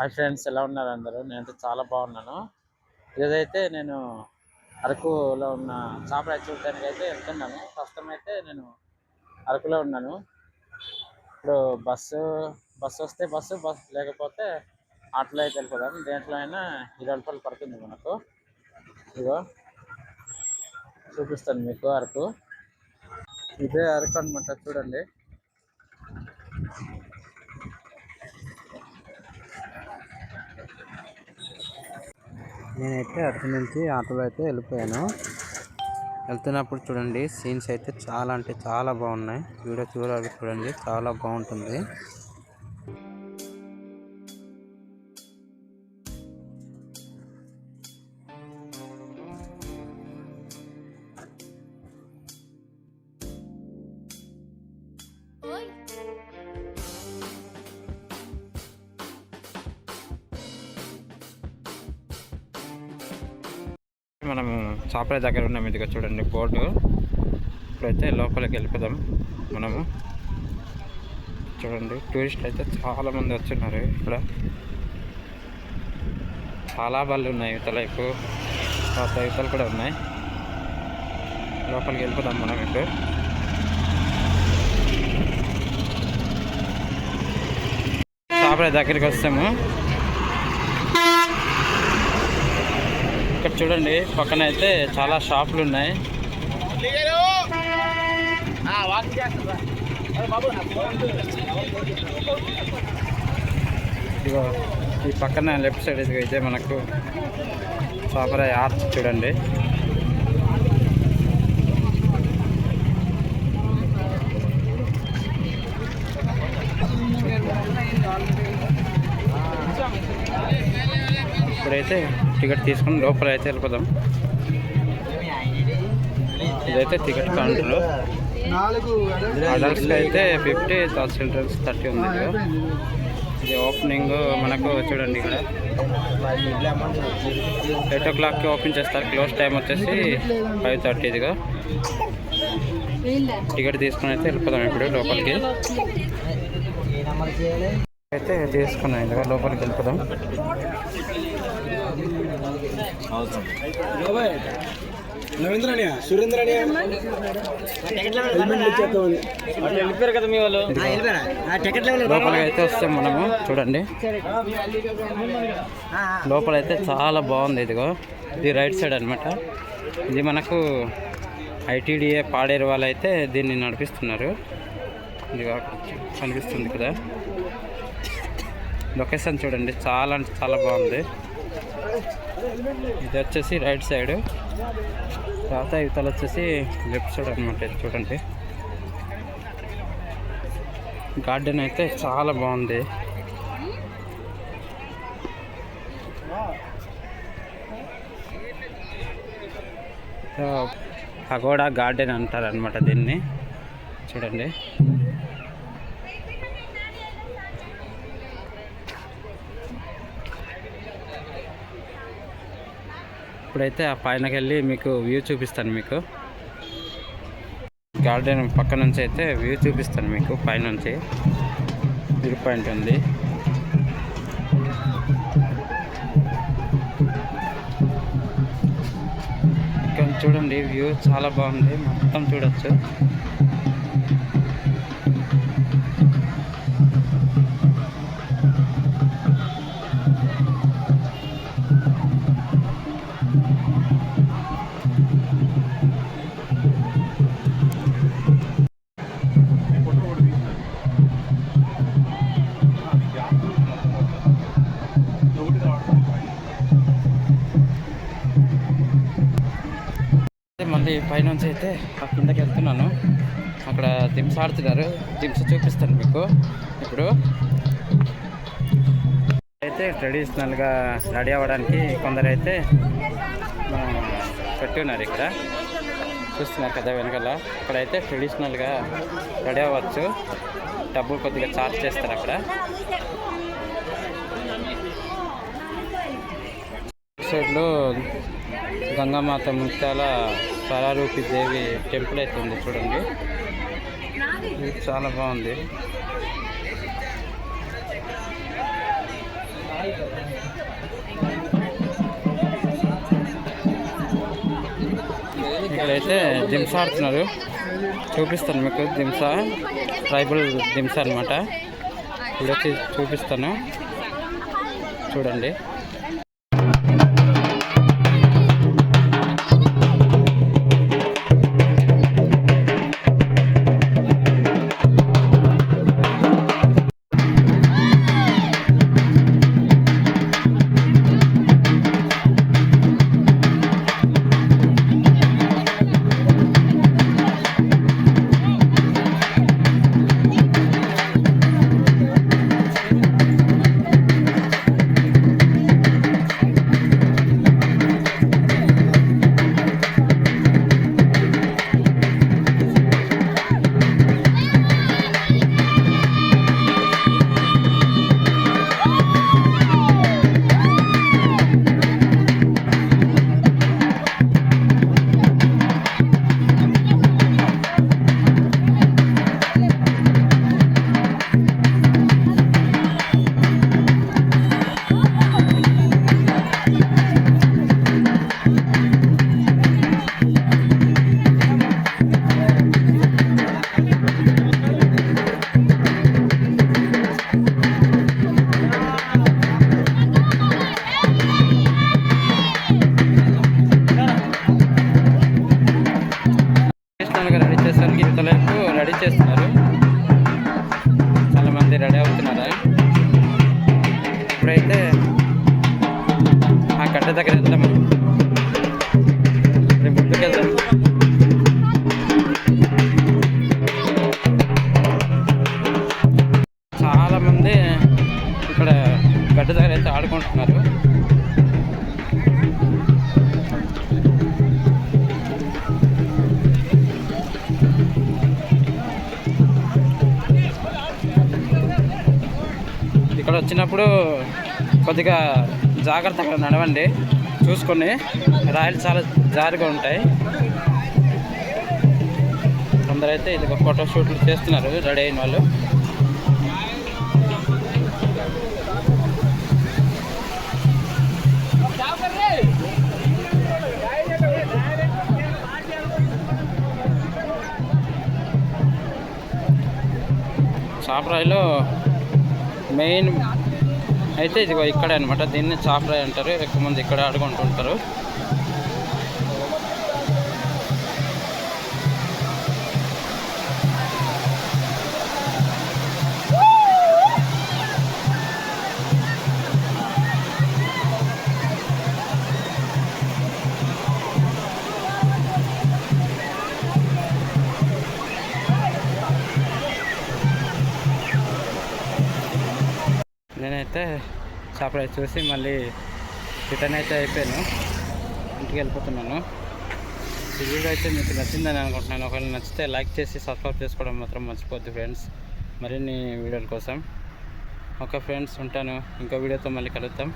Hi friends ఎలా ఉన్నారు అందరూ? నేనైతే చాలా బాగున్నాను. ఇదైతే నేను అరకులో ఉన్న చేపల చూడటానికి అయితే వెళ్తున్నాను. ప్రస్తుతం అయితే నేను అరకులో ఉన్నాను. ఇప్పుడు బస్సు బస్సు వస్తే బస్సు బస్ లేకపోతే ఆటోలో అయితే వెళ్ళిపోదాం. దేంట్లో అయినా ఇరవై రూపాయలు పడుతుంది మనకు. ఇదిగో చూపిస్తాను మీకు అరకు. ఇదే అరకు అనమాట చూడండి. నేనైతే అటు నుంచి ఆటోలో అయితే వెళ్ళిపోయాను. వెళ్తున్నప్పుడు చూడండి సీన్స్ అయితే చాలా అంటే చాలా బాగున్నాయి. వీడియో చూడాలి చూడండి చాలా బాగుంటుంది. మనము చాపల దగ్గర ఉన్నాం. ఇదిగా చూడండి బోర్డు. ఇప్పుడైతే లోపలికి వెళ్ళిపోదాం మనము. చూడండి టూరిస్టులు అయితే చాలా మంది వచ్చున్నారు ఇక్కడ. చాలా బళ్ళు ఉన్నాయి ఇతలైపు వైపు కొత్త కూడా ఉన్నాయి. లోపలికి వెళ్ళిపోదాం మనం ఇప్పుడు. చాపల దగ్గరికి వస్తాము. ఇక్కడ చూడండి పక్కన అయితే చాలా షాపులు ఉన్నాయి. ఈ పక్కన లెఫ్ట్ సైడ్ ఇదే మనకు చాపరాయి ఆర్చ్ చూడండి. అయితే టికెట్ తీసుకుని లోపల అయితే వెళ్ళిపోదాం. ఇదైతే టికెట్ కౌంటర్. అడల్ట్స్కి అయితే ఫిఫ్టీ చిల్డ్రన్స్ థర్టీ ఉంది ఇది ఓపెనింగ్ మనకు చూడండి ఇక్కడ. ఎయిట్ ఓ క్లాక్కి ఓపెన్ చేస్తారు. క్లోజ్ టైం వచ్చేసి ఫైవ్ థర్టీ ఇదిగా. టికెట్ తీసుకుని అయితే వెళ్ళిపోదాం ఇప్పుడు లోపలికి. అయితే తీసుకున్నాం ఇదిగా లోపలికి వెళ్ళిపోదాం. నవీంద్రనియ సురేంద్రనియ? వెళ్ళిపోయారు కదా మీ వాళ్ళు. లోపలికి అయితే వస్తాం మనము. చూడండి. లోపల అయితే చాలా బాగుంది ఇదిగో. ఇది రైట్ సైడ్ అన్నమాట. ఇది మనకు ఐటీడీఏ పాడేరు వాళ్ళు అయితే దీన్ని నడిపిస్తున్నారు. ఇదిగో కనిపిస్తుంది కదా. లొకేషన్ చూడండి. చాలా అంటే చాలా బాగుంది. ఇది వచ్చేసి రైట్ సైడ్. తర్వాత ఇవతల వచ్చేసి లెఫ్ట్ సైడ్ అనమాట చూడండి. గార్డెన్ అయితే చాలా బాగుంది. పగోడా గార్డెన్ అంటారు అనమాట దీన్ని. చూడండి. ఇప్పుడైతే ఆ పైనకి వెళ్ళి మీకు వ్యూ చూపిస్తాను మీకు. గార్డెన్ పక్క నుంచి అయితే వ్యూ చూపిస్తాను మీకు పైనుంచి. వ్యూ పాయింట్ ఉంది. ఇక్కడ చూడండి వ్యూ చాలా బాగుంది. మొత్తం చూడొచ్చు. మళ్ళీ పైనుంచి అయితే ఆ కిందకి వెళ్తున్నాను. అక్కడ దింస ఆడుతున్నారు. దింస చూపిస్తాను మీకు. ఇప్పుడు అయితే ట్రెడిషనల్గా రెడీ అవ్వడానికి కొందరైతే ఆ, పెట్టి ఉన్నారు ఇక్కడ. చూస్తున్నారు కదా వెనకాల. అక్కడైతే ట్రెడిషనల్గా రెడీ అవ్వచ్చు. డబ్బులు కొద్దిగా చార్జ్ చేస్తారు అక్కడ. సైడ్లో గంగామాత ముత్యాల స్వరారూపి దేవి టెంపుల్ అయితే ఉంది చూడండి. ఇది చాలా బాగుంది. ఇక్కడైతే జిమ్స్ ఆడుతున్నారు. చూపిస్తాను మీకు దింసా ట్రైబల్ దింసా అనమాట ఇప్పుడైతే చూపిస్తాను. చూడండి. చాలా మంది రెడీ అవుతున్నారు? ఇప్పుడైతే ఆ కట్ట దగ్గర వెళ్దాము? ఇప్పుడు ముందుకు వెళ్దాం. చాలా మంది ఇక్కడ గడ్డ దగ్గర అయితే ఆడుకుంటున్నారు. ఇక్కడ వచ్చినప్పుడు కొద్దిగా జాగ్రత్తగా నడవండి. చూసుకొని రాయలు చాలా జారుగా ఉంటాయి. కొందరైతే ఇది ఫోటో షూట్లు చేస్తున్నారు రెడీ అయిన వాళ్ళు. చాపరాయిలో మెయిన్ అయితే ఇదిగో ఇక్కడే అనమాట దీన్ని చాపరాయి అంటారు. ఎక్కువ మంది ఇక్కడ ఆడుకుంటుంటారు. అయితే చేపలు చూసి మళ్ళీ రిటర్న్ అయితే అయిపోయాను. ఇంటికి వెళ్ళిపోతున్నాను. ఈ వీడియో అయితే మీకు నచ్చిందని అనుకుంటున్నాను. ఒకవేళ నచ్చితే లైక్ చేసి సబ్స్క్రైబ్ చేసుకోవడం మాత్రం మర్చిపోద్దు ఫ్రెండ్స్. మరిన్ని వీడియోల కోసం. ఓకే ఫ్రెండ్స్ ఉంటాను. ఇంకో వీడియోతో మళ్ళీ కలుద్దాం.